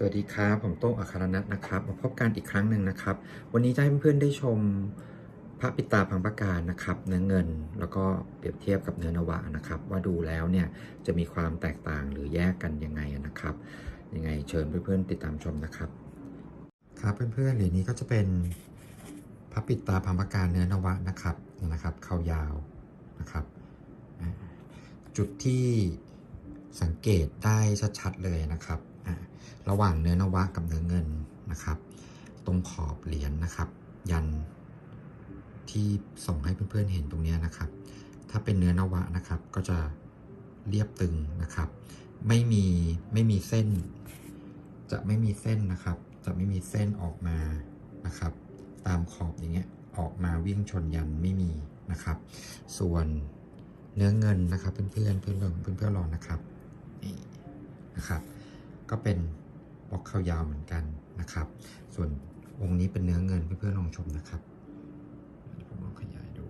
สวัสดีครับ ผมโต้งอัครนัทนะครับ มาพบกันอีกครั้งหนึ่งนะครับ วันนี้จะให้เพื่อนๆได้ชมพระปิตาพังประการนะครับ เนื้อเงินแล้วก็เปรียบเทียบกับเนื้อนวะนะครับ ว่าดูแล้วเนี่ยจะมีความแตกต่างหรือแยกกันยังไงนะครับ ยังไงเชิญเพื่อนๆติดตามชมนะครับ ครับเพื่อนๆเหรียญนี้ก็จะเป็นพระปิตาพังประการเนื้อนวะนะครับนะครับ เขายาวนะครับ จุดที่สังเกตได้ชัดๆเลยนะครับ ระหว่างเนื้อนวะกับเนื้อเงินนะครับ ตรงขอบเหรียญนะครับ ยันที่ส่งให้เพื่อนๆเห็นตรงนี้นะครับ ถ้าเป็นเนื้อนวะนะครับก็จะเรียบตึงนะครับ ไม่มีไม่มีเส้น จะไม่มีเส้นนะครับ จะไม่มีเส้นออกมานะครับ ตามขอบอย่างเงี้ยออกมาวิ่งชนยันไม่มีนะครับ ส่วนเนื้อเงินนะครับ เพื่อนๆเพื่อนๆลองเพื่อนๆลองนะครับนี่นะครับ ก็เป็นบล็อกเขายาวเหมือนกันนะครับ ส่วนองค์นี้เป็นเนื้อเงินเพื่อนๆลองชมนะครับผมลองขยายดู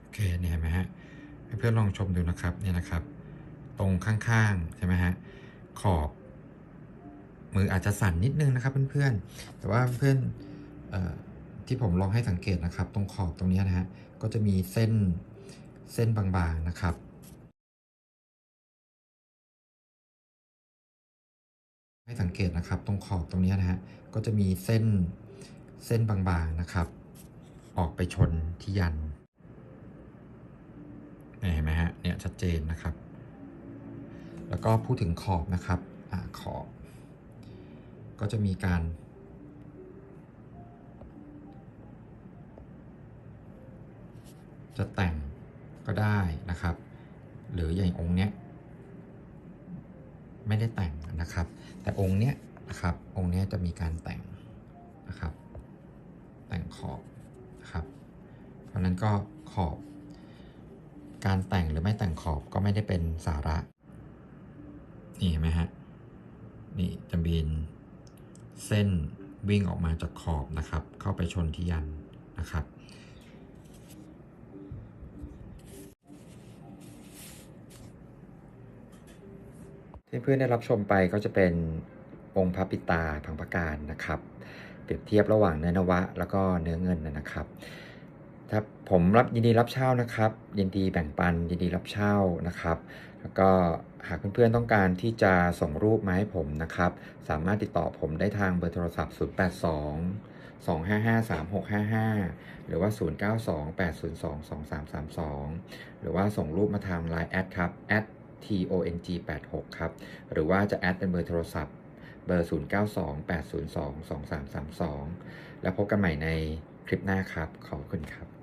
โอเคเนี่ยเห็นไหมฮะเพื่อนๆลองชมดูนะครับเนี่ยนะครับ ตรงข้างๆ ใช่ไหมฮะ ขอบ มืออาจจะสั่นนิดนึงนะครับเพื่อนๆ แต่ว่าเพื่อนออที่ผมลองให้สังเกตนะครับ ตรงขอบตรงนี้นะฮะก็จะมีเส้นเส้นบางๆนะครับให้สังเกตนะครับ ตรงขอบตรงนี้นะฮะก็จะมีเส้นเส้นบางๆนะครับ ออกไปชนที่ยันเนี่ยเห็นไหมฮะเนี่ยชัดเจนนะครับ แล้วก็พูดถึงขอบนะครับอขอบ ก็จะมีการ จะแต่งก็ได้นะครับ หรืออย่างองค์เนี้ยไม่ได้แต่งนะครับ แต่องค์เนี้ยนะครับ องค์เนี้ยจะมีการแต่งนะครับ แต่งขอบนะครับ เพราะนั้นก็ขอบ การแต่งหรือไม่แต่งขอบก็ไม่ได้เป็นสาระ นี่เห็นไหมฮะ นี่จะมีเส้นวิ่งออกมาจากขอบนะครับ เข้าไปชนที่ยันนะครับ ที่เพื่อนได้รับชมไปก็จะเป็นองค์พระปิตาพังประการนะครับ เปรียบเทียบระหว่างเนื้อนวะ แล้วก็เนื้อเงินนะครับ ถ้าผมรับยินดีรับเช่านะครับ ยินดีแบ่งปันยินดีรับเช่านะครับ แล้วก็หากเพื่อนๆต้องการที่จะส่งรูปมาให้ผมนะครับ สามารถติดต่อผมได้ทางเบอร์โทรศัพท์ 082 255 3655 หรือว่า 092 802 2332 หรือว่าส่งรูปมาทาง Line แอดครับ tong86 ครับ หรือว่าจะแอดเป็นเบอร์โทรศัพท์เบอร์ 092 802 2332 แล้วพบกันใหม่ในคลิปหน้าครับ ขอบคุณครับ